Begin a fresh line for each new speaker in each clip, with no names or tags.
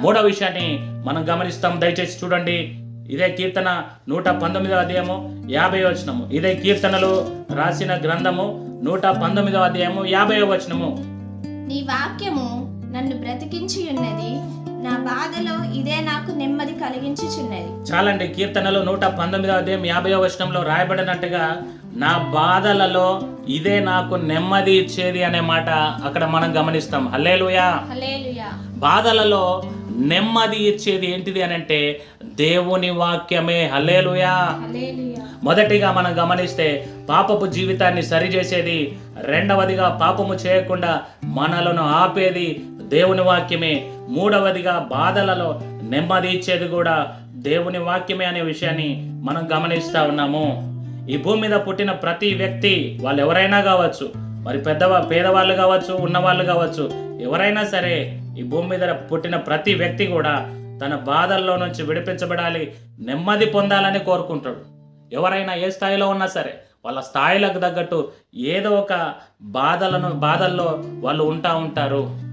మూడో విషయాన్ని మనం గమనిస్తాం. దయచేసి చూడండి. ఇదే కీర్తన నూట పంతొమ్మిదవ అధ్యాయము యాభై వచనము. ఇదే కీర్తనలు రాసిన గ్రంథము నూట పంతొమ్మిదవ అధ్యాయము యాభై వచనము.
నీ వాక్యము నన్ను బ్రతికించి ఉన్నది నా బాధలో ఇదే నాకు నెమ్మది కలిగించుచున్నది.
చాలండి కీర్తనలు నూట పంతొమ్మిదవ అధ్యాయం యాభై వచనంలో రాయబడినట్టుగా నా బాధలలో ఇదే నాకు నెమ్మది ఇచ్చేది అనే మాట అక్కడ మనం గమనిస్తాం. హల్లేలుయా.
హల్లెలూయా.
బాధలలో నెమ్మది ఇచ్చేది ఏంటిది అని అంటే దేవుని వాక్యమే. హల్లేలుయా.
హల్లెలూయా.
మొదటిగా మనం గమనిస్తే పాపపు జీవితాన్ని సరిచేసేది రెండవదిగా పాపము చేయకుండా మనలను ఆపేది దేవుని వాక్యమే మూడవదిగా బాధలలో నెమ్మది ఇచ్చేది కూడా దేవుని వాక్యమే అనే విషయాన్ని మనం గమనిస్తూ ఉన్నాము. ఈ భూమి మీద పుట్టిన ప్రతి వ్యక్తి వాళ్ళు ఎవరైనా కావచ్చు మరి పెద్దవా పేదవాళ్ళు కావచ్చు ఉన్నవాళ్ళు కావచ్చు ఎవరైనా సరే ఈ భూమి మీద పుట్టిన ప్రతి వ్యక్తి కూడా తన బాధల్లో నుంచి విడిపించబడాలి నెమ్మది పొందాలని కోరుకుంటాడు. ఎవరైనా ఏ స్థాయిలో ఉన్నా సరే వాళ్ళ స్థాయిలకు తగ్గట్టు ఏదో ఒక బాధలను బాధల్లో వాళ్ళు ఉంటా ఉంటారు.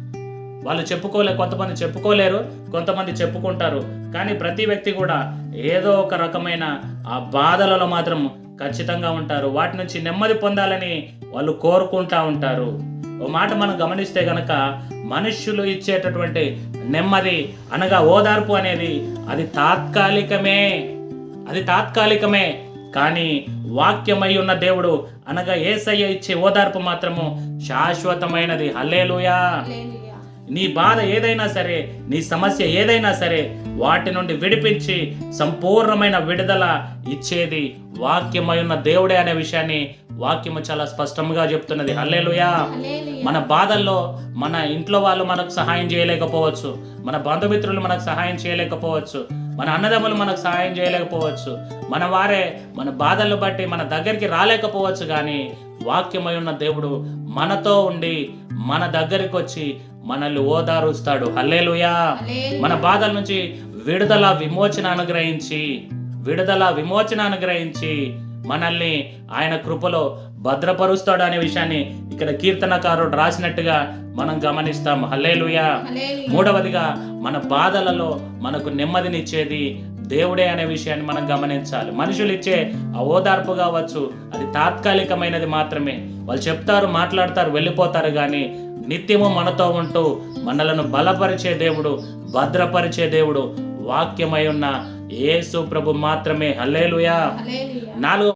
వాళ్ళు చెప్పుకోలే కొంతమంది చెప్పుకోలేరు కొంతమంది చెప్పుకుంటారు. కానీ ప్రతి వ్యక్తి కూడా ఏదో ఒక రకమైన ఆ బాధలలో మాత్రం ఖచ్చితంగా ఉంటారు. వాటి నుంచి నెమ్మది పొందాలని వాళ్ళు కోరుకుంటా ఉంటారు. ఓ మాట మనం గమనిస్తే గనక మనుష్యులు ఇచ్చేటటువంటి నెమ్మది అనగా ఓదార్పు అనేది అది తాత్కాలికమే. అది తాత్కాలికమే. కానీ వాక్యమై ఉన్న దేవుడు అనగా ఏసయ్య ఇచ్చే ఓదార్పు మాత్రము శాశ్వతమైనది. హల్లేలుయా. నీ బాధ ఏదైనా సరే నీ సమస్య ఏదైనా సరే వాటి నుండి విడిపించి సంపూర్ణమైన విడుదల ఇచ్చేది వాక్యమై ఉన్న దేవుడే అనే విషయాన్ని వాక్యము చాలా స్పష్టంగా చెప్తున్నది. హల్లేలుయా. మన బాధల్లో మన ఇంట్లో వాళ్ళు మనకు సహాయం చేయలేకపోవచ్చు. మన బంధుమిత్రులు మనకు సహాయం చేయలేకపోవచ్చు. మన అన్నదమ్ములు మనకు సహాయం చేయలేకపోవచ్చు. మన వారే మన బాధలు బట్టి మన దగ్గరికి రాలేకపోవచ్చు. కానీ వాక్యమై ఉన్న దేవుడు మనతో ఉండి మన దగ్గరికి వచ్చి మనల్ని ఓదారుస్తాడు. హల్లేలుయా. మన బాధల నుంచి విడుదల విమోచన అనుగ్రహించి విడుదల విమోచన అనుగ్రహించి మనల్ని ఆయన కృపలో భద్రపరుస్తాడు అనే విషయాన్ని ఇక్కడ కీర్తనకారుడు రాసినట్టుగా మనం గమనిస్తాం. హల్లేలుయా. మూడవదిగా మన బాధలలో మనకు నెమ్మదినిచ్చేది దేవుడే అనే విషయాన్ని మనం గమనించాలి. మనుషులు ఇచ్చే ఓదార్పు కావచ్చు అది తాత్కాలికమైనది మాత్రమే. వాళ్ళు చెప్తారు మాట్లాడతారు వెళ్ళిపోతారు కానీ నిత్యము మనతో ఉంటూ మనలను బలపరిచే దేవుడు భద్రపరిచే దేవుడు వాక్యమై ఉన్న యేసు ప్రభు మాత్రమే. హల్లేలుయా.
హల్లెలూయా.
నాలుగు